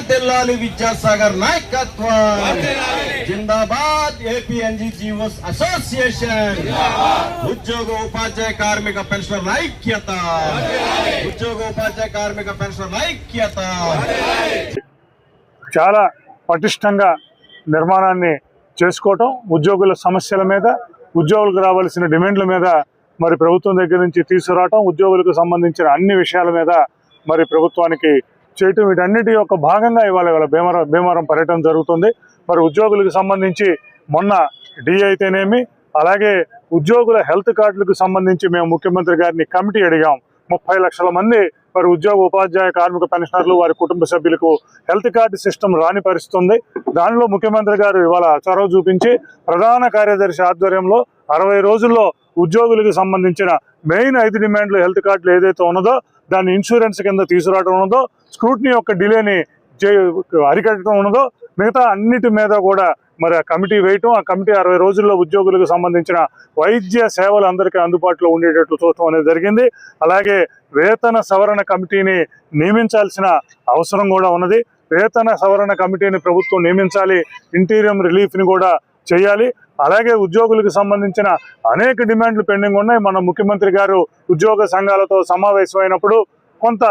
వర్తిల్లాలి విద్యాసాగర్ నాయకత్వం. జిందాబాద్ ఏపీఎన్జిఓస్ అసోసియేషన్. ఉద్యోగ ఉపాధ్యాయ కార్మిక పెన్షనర్ల ఐక్యత. ఉద్యోగ ఉపాధ్యాయ కార్మిక పెన్షనర్ల ఐక్యత. చాలా పటిష్టంగా నిర్మాణాన్ని చేసుకోవటం ఉద్యోగుల సమస్యల మీద ఉద్యోగులకు రావాల్సిన డిమాండ్ల మీద మరి ప్రభుత్వం దగ్గర నుంచి తీసుకురావటం ఉద్యోగులకు సంబంధించిన అన్ని విషయాల మీద మరి ప్రభుత్వానికి చేయటం వీటన్నిటి యొక్క భాగంగా ఇవాళ ఇవాళ భీమవరం భీమవరం పర్యటన జరుగుతుంది. మరి ఉద్యోగులకు సంబంధించి మొన్న డి అయితేనేమి అలాగే ఉద్యోగుల హెల్త్ కార్డులకు సంబంధించి మేము ముఖ్యమంత్రి గారిని కమిటీ అడిగాం. ముప్పై లక్షల మంది మరి ఉద్యోగ ఉపాధ్యాయ కార్మిక పెన్షనర్లు వారి కుటుంబ సభ్యులకు హెల్త్ కార్డు సిస్టమ్ రాని పరిస్థితి దానిలో ముఖ్యమంత్రి గారు ఇవాళ చొరవ చూపించి ప్రధాన కార్యదర్శి ఆధ్వర్యంలో అరవై రోజుల్లో ఉద్యోగులకు సంబంధించిన మెయిన్ ఐదు డిమాండ్లు హెల్త్ కార్డులు ఏదైతే ఉన్నదో దాన్ని ఇన్సూరెన్స్ కింద తీసుకురావడం ఉన్నదో స్క్రూటినీ యొక్క డిలేని అరికట్టడం ఉన్నదో మిగతా అన్నిటి మీద కూడా మరి ఆ కమిటీ వేయటం ఆ కమిటీ అరవై రోజుల్లో ఉద్యోగులకు సంబంధించిన వైద్య సేవలు అందరికీ అందుబాటులో ఉండేటట్లు చూడటం అనేది జరిగింది. అలాగే వేతన సవరణ కమిటీని నియమించాల్సిన అవసరం కూడా ఉన్నది. వేతన సవరణ కమిటీని ప్రభుత్వం నియమించాలి ఇంటీరియం రిలీఫ్ని కూడా చేయాలి. అలాగే ఉద్యోగులకు సంబంధించిన అనేక డిమాండ్లు పెండింగ్ ఉన్నాయి. మన ముఖ్యమంత్రి గారు ఉద్యోగ సంఘాలతో సమావేశమైనప్పుడు కొంత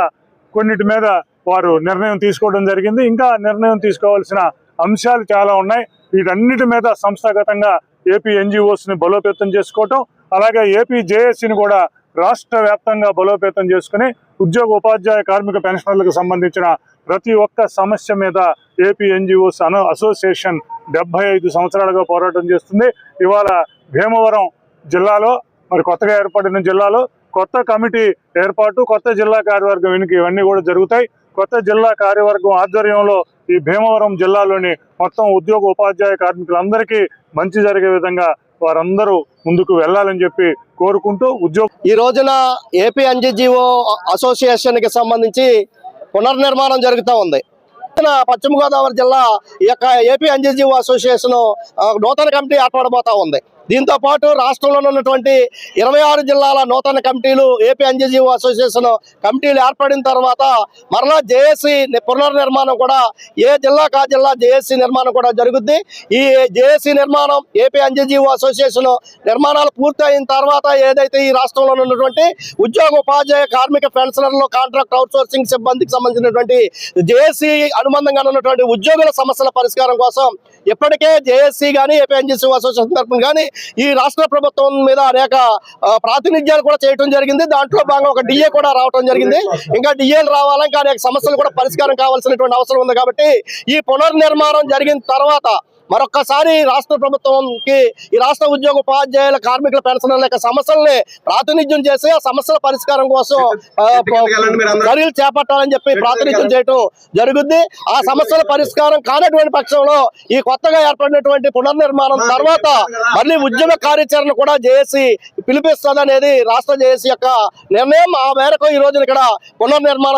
కొన్నిటి మీద వారు నిర్ణయం తీసుకోవడం జరిగింది. ఇంకా నిర్ణయం తీసుకోవాల్సిన అంశాలు చాలా ఉన్నాయి. వీటన్నిటి మీద సంస్థాగతంగా ఏపీ ఎన్జిఓస్ని బలోపేతం చేసుకోవటం అలాగే ఏపీ జేఏసీని కూడా రాష్ట్ర వ్యాప్తంగా బలోపేతం చేసుకుని ఉద్యోగ ఉపాధ్యాయ కార్మిక పెన్షనర్లకు సంబంధించిన ప్రతి ఒక్క సమస్య మీద ఏపీ ఎన్జిఓస్ అసోసియేషన్ డెబ్బై ఐదు సంవత్సరాలుగా పోరాటం చేస్తుంది. ఇవాళ భీమవరం జిల్లాలో మరి కొత్తగా ఏర్పడిన జిల్లాలో కొత్త కమిటీ ఏర్పాటు కొత్త జిల్లా కార్యవర్గం వెనుక ఇవన్నీ కూడా జరుగుతాయి. కొత్త జిల్లా కార్యవర్గం ఆధ్వర్యంలో ఈ భీమవరం జిల్లాలోని మొత్తం ఉద్యోగ ఉపాధ్యాయ కార్మికులందరికీ మంచి జరిగే విధంగా వారందరూ ముందుకు వెళ్ళాలని చెప్పి కోరుకుంటూ ఉద్యోగ ఈ రోజున ఏపీ ఎన్జిఓ అసోసియేషన్కి సంబంధించి పునర్నిర్మాణం జరుగుతూ ఉంది. ఇక పశ్చిమ గోదావరి జిల్లా ఈ యొక్క ఏపీ ఎన్జిఓ అసోసియేషన్ నూతన కమిటీ ఏర్పడబోతా ఉంది. దీంతో పాటు రాష్ట్రంలో ఉన్నటువంటి ఇరవై ఆరు జిల్లాల నూతన కమిటీలు ఏపీ ఎన్జిఓ అసోసియేషన్ కమిటీలు ఏర్పడిన తర్వాత మరలా జేఏసీ పునర్నిర్మాణం కూడా ఏ జిల్లా కా జిల్లా జేఏసీ నిర్మాణం కూడా జరుగుద్ది. ఈ జేఏసీ నిర్మాణం ఏపీ ఎన్జిఓ అసోసియేషన్ నిర్మాణాలు పూర్తయిన తర్వాత ఏదైతే ఈ రాష్ట్రంలో ఉన్నటువంటి ఉద్యోగ ఉపాధ్యాయ కార్మిక పెన్షనర్లు కాంట్రాక్ట్ అవుట్సోర్సింగ్ సిబ్బందికి సంబంధించినటువంటి జేఏసీ అనుబంధంగా ఉన్నటువంటి ఉద్యోగుల సమస్యల పరిష్కారం కోసం ఇప్పటికే జేఏసీ కానీ ఏపీ అసోసియేషన్ తరఫున కానీ ఈ రాష్ట్ర ప్రభుత్వం మీద అనేక ప్రాతినిధ్యాలు కూడా చేయడం జరిగింది. దాంట్లో భాగంగా ఒక డిఏ కూడా రావడం జరిగింది. ఇంకా డిఏలు రావాలా? ఇంకా అనేక సమస్యలు కూడా పరిష్కారం కావాల్సినటువంటి అవసరం ఉంది కాబట్టి ఈ పునర్నిర్మాణం జరిగిన తర్వాత మరొక్కసారి రాష్ట్ర ప్రభుత్వంకి ఈ రాష్ట్ర ఉద్యోగ ఉపాధ్యాయుల కార్మికుల పెన్షనర్ల యొక్క సమస్యల్ని ప్రాతినిధ్యం చేసి ఆ సమస్యల పరిష్కారం కోసం చర్యలు చేపట్టాలని చెప్పి ప్రాతినిధ్యం చేయటం జరుగుద్ది. ఆ సమస్యల పరిష్కారం కానటువంటి పక్షంలో ఈ కొత్తగా ఏర్పడినటువంటి పునర్నిర్మాణం తర్వాత మళ్ళీ ఉద్యమ కార్యాచరణ కూడా జేఏసీ పిలిపిస్తుంది అనేది రాష్ట్ర జేఏసీ యొక్క నిర్ణయం. ఆ మేరకు ఈ రోజున ఇక్కడ పునర్నిర్మాణం